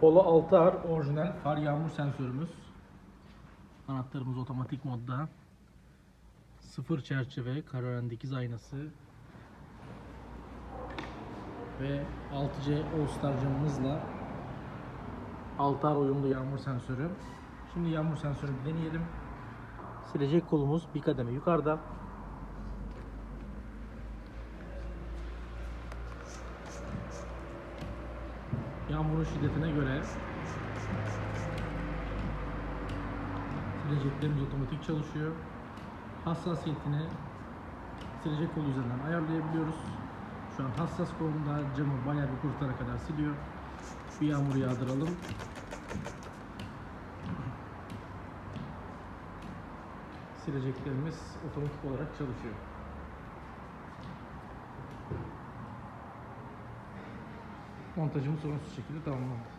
Polo 6R orijinal far yağmur sensörümüz. Anahtarımız otomatik modda. Sıfır çerçeve, kararan dikiz aynası. Ve 6C All-Star camımızla 6R uyumlu yağmur sensörü. Şimdi yağmur sensörünü deneyelim. Silecek kolumuz bir kademe yukarıda. Yağmurun şiddetine göre sileceklerimiz otomatik çalışıyor. Hassasiyetini silecek kolu üzerinden ayarlayabiliyoruz. Şu an hassas kolunda camı bayağı bir kurutana kadar siliyor. Bir yağmur yağdıralım. Sileceklerimiz otomatik olarak çalışıyor. Montajımız sorunsuz şekilde tamamlandı.